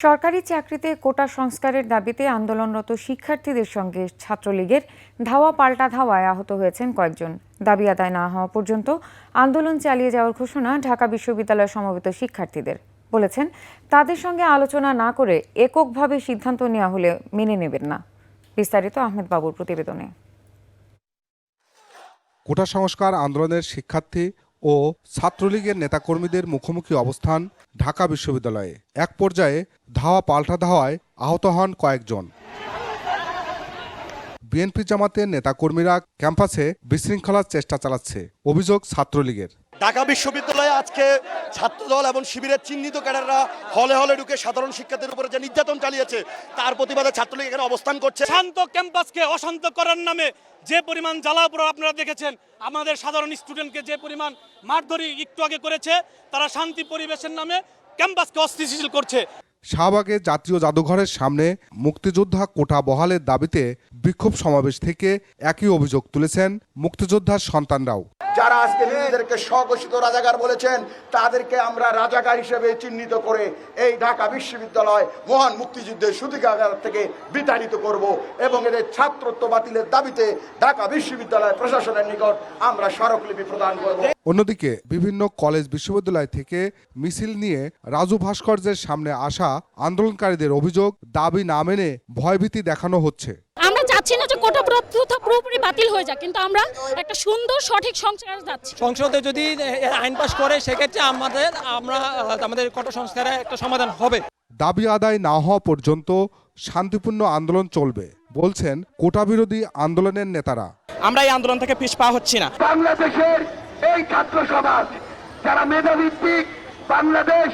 সরকারি চাকরিতে কোটা সংস্কারের দাবিতে আন্দোলনরত শিক্ষার্থীদের সঙ্গে ছাত্রলীগের ধাওয়া পাল্টা ধাওয়ায় আহত হয়েছেন কয়েকজন। দাবি আদায় না হওয়া পর্যন্ত আন্দোলন চালিয়ে যাওয়ার ঘোষণা ঢাকা বিশ্ববিদ্যালয় সমবেত শিক্ষার্থীদের। বলেছেন, তাদের সঙ্গে আলোচনা না করে এককভাবে সিদ্ধান্ত নেওয়া হলে মেনে নেবেন না। বিস্তারিত আহমেদ বাবুর প্রতিবেদনে। কোটা সংস্কার আন্দোলনের শিক্ষার্থী ও ছাত্রলীগের নেতাকর্মীদের মুখোমুখি অবস্থান ঢাকা বিশ্ববিদ্যালয়ে। এক পর্যায়ে ধাওয়া পাল্টা ধাওয়ায় আহত হন কয়েকজন। বিএনপি জামাতের নেতাকর্মীরা ক্যাম্পাসে বিশৃঙ্খলার চেষ্টা চালাচ্ছে, অভিযোগ ছাত্রলীগের। ঢাকা বিশ্ববিদ্যালয়ে আজকে ছাত্রদল এবং শিবিরের চিহ্নিত ক্যাডাররা হলে হলে ঢুকে সাধারণ শিক্ষার্থীর উপরে যে নির্যাতন চালিয়েছে তার প্রতিবাদে ছাত্রলীগ এখানে অবস্থান করছে। শান্ত ক্যাম্পাসকে অশান্ত করার নামে যে পরিমাণ জ্বালাপুর আপনারা দেখেছেন আমাদের সাধারণ স্টুডেন্টকে যে পরিমাণ মারধরি একটু আগে করেছে তারা শান্তি পরিবেশের নামে ক্যাম্পাসকে অস্থিতিশীল করছে। শাহবাগে জাতীয় জাদুঘরের সামনে মুক্তিযোদ্ধা কোটা বহালের দাবিতে বিক্ষোভ সমাবেশ থেকে একই অভিযোগ তুলেছেন মুক্তিযোদ্ধার সন্তানরাও। যারা আজকে নিজেদেরকে স্বঘোষিত রাজাকার বলেছেন তাদেরকে আমরা রাজাকার হিসেবে চিহ্নিত করে এই ঢাকা বিশ্ববিদ্যালয় মহান মুক্তিযুদ্ধের সুতিকাগার থেকে বিতাড়িত করব এবং এদের ছাত্রত্ব বাতিলের দাবিতে ঢাকা বিশ্ববিদ্যালয় প্রশাসনের নিকট আমরা স্মারকলিপি প্রদান করব। অন্যদিকে বিভিন্ন কলেজ বিশ্ববিদ্যালয় থেকে মিছিল নিয়ে রাজু ভাস্কর্যের সামনে আসা আন্দোলনকারীদের অভিযোগ দাবি না মেনে ভয়ভীতি দেখানো হচ্ছে। আমরা চাচ্ছি না যে কোটা প্রথা বাতিল হয়ে যাক কিন্তু আমরা একটা সুন্দর সঠিক সংস্কার যাচ্ছি। সংসদে যদি আইন পাশ করে সেক্ষেত্রে আমাদের আমরা আমাদের কত সংস্কারে একটা সমাধান হবে। দাবি আদায় না হওয়া পর্যন্ত শান্তিপূর্ণ আন্দোলন চলবে বলছেন কোটা বিরোধী আন্দোলনের নেতারা। আমরা এই আন্দোলন থেকে পিছ পা হচ্ছি না। বাংলাদেশের এই ছাত্র সমাজ যারা মেধাভিত্তিক বাংলাদেশ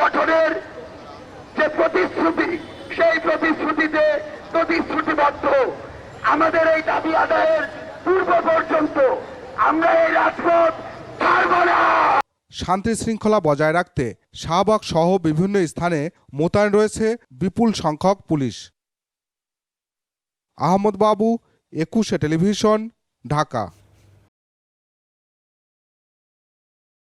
গঠনের যে প্রতিশ্রুতি সেই প্রতিশ্রুতিতে প্রতিশ্রুতিবদ্ধ। আমাদের এই দাবি আদায়ের পূর্ব পর্যন্ত আমরা এই রাজপথ ছাড়ব না। শান্তি শৃঙ্খলা বজায় রাখতে শাহবাগ সহ বিভিন্ন স্থানে মোতায়েন রয়েছে বিপুল সংখ্যক পুলিশ। আহমদ বাবু, একুশে টেলিভিশন, ঢাকা।